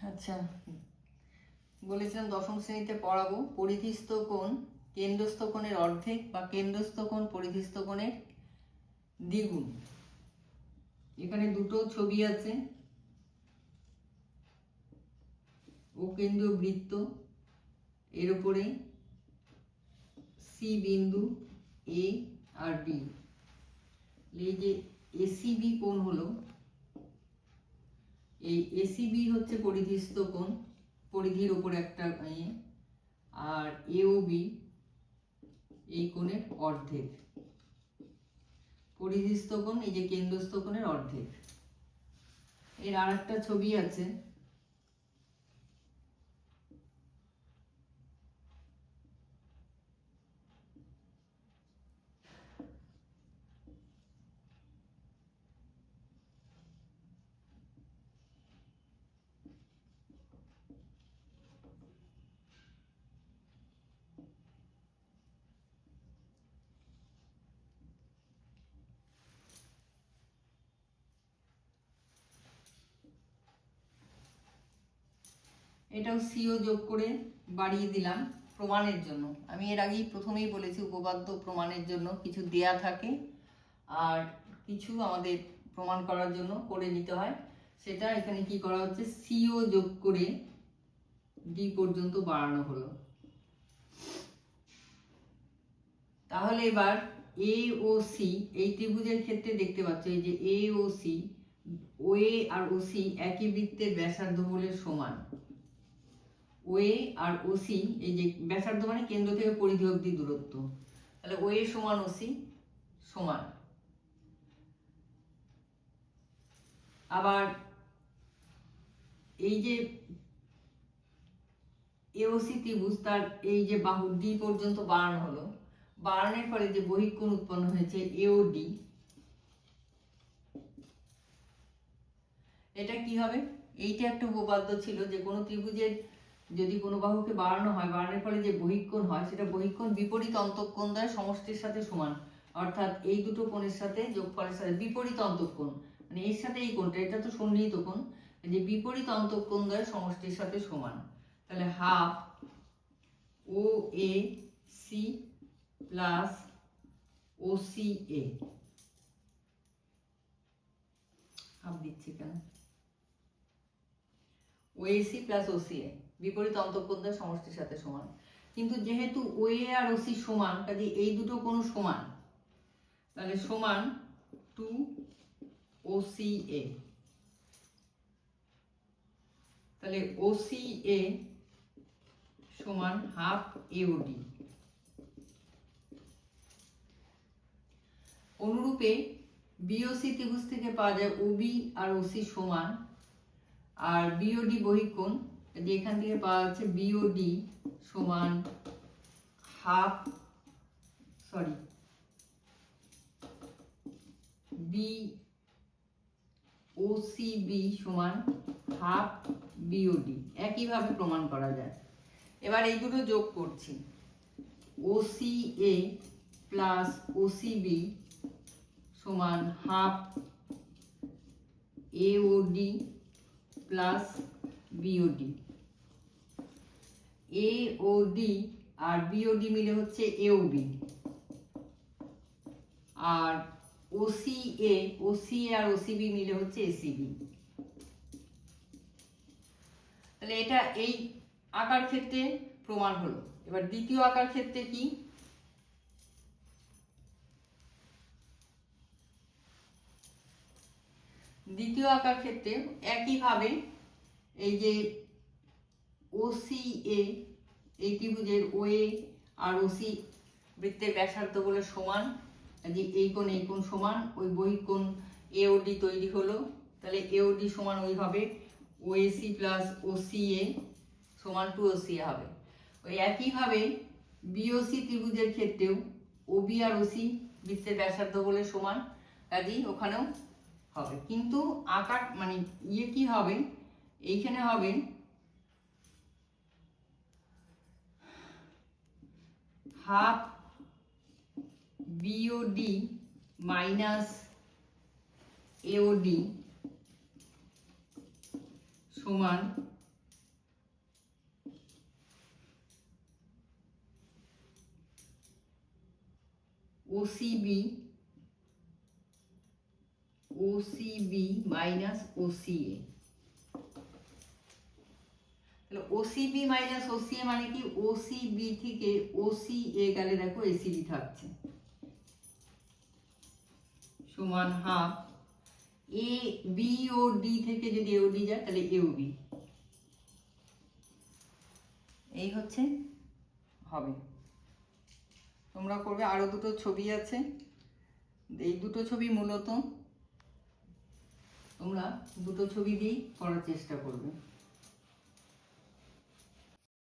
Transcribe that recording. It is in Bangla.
আচ্ছা। বলেছিলাম দশম শ্রেণীতে পড়াবো। পরিধিস্থ কোণ, কেন্দ্রস্থ কোণের অর্ধেক বা কেন্দ্রস্থ কোণ, পরিধিস্থ কোণের দ্বিগুণ। এখানে দুটো ছবি আছে। ও কেন্দ্রীয় বৃত্ত, এর উপরে সি বিন্দু এ আর বি এই যে এসিবি কোণ হলো এই এসিবি হচ্ছে পরিধিস্থ কোণ, পরিধির ওপর একটা ইয়ে আর এওবি এই কোণের অর্ধেক। পরিধিস্থ কোণ, এই যে কেন্দ্রস্থ কোণের অর্ধেক। এর আর একটা ছবি আছে। এটাও সিও যোগ করে বাড়িয়ে দিলাম প্রমাণের জন্য। আমি এর আগেই প্রথমেই বলেছি উপপাদ্য প্রমাণের জন্য কিছু দেয়া থাকে আর কিছু আমাদের প্রমাণ করার জন্য করে নিতে হয়। সেটা এখানে কি করা হচ্ছে? সিও যোগ করে ডি পর্যন্ত বাড়ানো হলো। তাহলে এবার এ ও সি এই ত্রিভুজের ক্ষেত্রে দেখতে পাচ্ছ এই যে এ ও সি ও এ আর ও সি একই বৃত্তের ব্যাসার্ধ হলে সমান। ওয়ে আর ওসি এই যে ব্যাসার্ধ মানে কেন্দ্র থেকে পরিধি অবধি দূরত্ব। তাহলে ওয়ে সমান ওসি সমান। আবার এই যে এওসি ত্রিভুজ, তার এই যে বাহু ডি পর্যন্ত বাড়ানো হলো, বাড়ানোর ফলে যে বহিঃকোণ উৎপন্ন হয়েছে এওডি এটা কি হবে? এইটা একটা উপপাদ্য ছিল যে কোনো ত্রিভুজের যদি কোনো বাহুকে বাড়ানো হয়, বাড়ানোর ফলে যে বহিঃকোণ হয়, সেটা বহিঃকোণ বিপরীত অন্তঃকোণ দ্বারা সমষ্টির সাথে সমান। অর্থাৎ এই দুটো কোণের সাথে যোগফলের সাথে বিপরীত অন্তঃকোণ। মানে এর সাথে এই কোণটা, এটা তো সন্নিহিত কোণ। যে বিপরীত অন্তঃকোণ দ্বারা সমষ্টির সাথে সমান। তাহলে half O A C plus O C A. Half দিচ্ছি কেন? ওএসি প্লাস ওসিএ বিপরীত অন্তঃকোণদের সমষ্টির সাথে সমান। কিন্তু যেহেতু ওএ আর ওসি সমান কাজে এই দুটো কোনো সমান। তাহলে সমান টু ওসি এ তাহলে ওসি এ সমান হাফ এওডি অনুরূপে বিওসি ত্রিভুজ থেকে পাওয়া যায় ওবি আর ওসি সমান, আর বিওডি বহিকোণ যে এখান থেকে পাওয়া যাচ্ছে বিওডি সমান হাফ সরি বি ওসিবি সমান হাফ বিওডি একইভাবে প্রমাণ করা যায়। এবার এই দুটো যোগ করছি। ওসি এ প্লাস ওসিবি সমান half AOD plus BOD A O D R BOD মিলে হচ্ছে এওবি আর ওসি এ ওসি আর ওসিবি মিলে হচ্ছে এসিবি তাহলে এটা এই আকার ক্ষেত্রে প্রমাণ হলো। এবার দ্বিতীয় আকার ক্ষেত্রে কি? দ্বিতীয় আকার ক্ষেত্রে একইভাবে এই যে ওসি এ এই ত্রিভুজের ও এ আর ওসি বৃত্তের ব্যাসার্ধ বলে সমান যে এই কোণ এই কোণ সমান, ওই বহিকোণ এওডি তৈরি হলো। তাহলে এওডি সমান ওই হবে ওএসি প্লাস ওসি এ সমান টু ওসি হবে। ওই একইভাবে বিওসি ত্রিভুজের ক্ষেত্রেও ওবি আর ওসি বৃত্তের ব্যাসার্ধ বলে সমান, কাজেই ওখানেও হবে। কিন্তু আকার মানে ইয়ে কি হবে? এইখানে হবে হাফ বিওডি মাইনাস এওডি সমান ওসিবি ওসিবি মাইনাস ওসিএ তাহলে ওসিবি মাইনাস ওসিএ মানে কি? ওসিবি থেকে ওসিএ গেলে দেখো এসিবি থাকছে। সমান half A B O D থেকে যদি এও ডি যায়, তাহলে এও বি এই হচ্ছে? হবে। তোমরা করবে, আরও দুটো ছবি আছে। এই দুটো ছবি মূলত তোমরা দুটো ছবি দিয়েই করার চেষ্টা করবে।